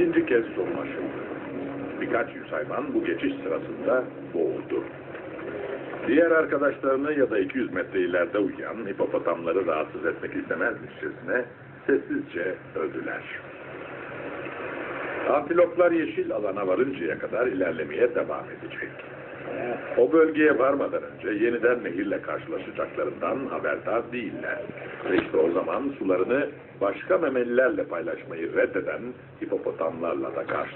ikinci kez sorun aşıldı. Birkaç yüz hayvan bu geçiş sırasında boğuldu. Diğer arkadaşlarını ya da 200 metre ileride uyuyan hipopotamları rahatsız etmek istemezmişçesine sessizce öldüler. Antiloplar yeşil alana varıncaya kadar ilerlemeye devam edecek. O bölgeye varmadan önce yeniden nehirle karşılaşacaklarından haberdar değiller. Ve işte o zaman sularını başka memelilerle paylaşmayı reddeden hipopotamlarla da karşılaşacaklar.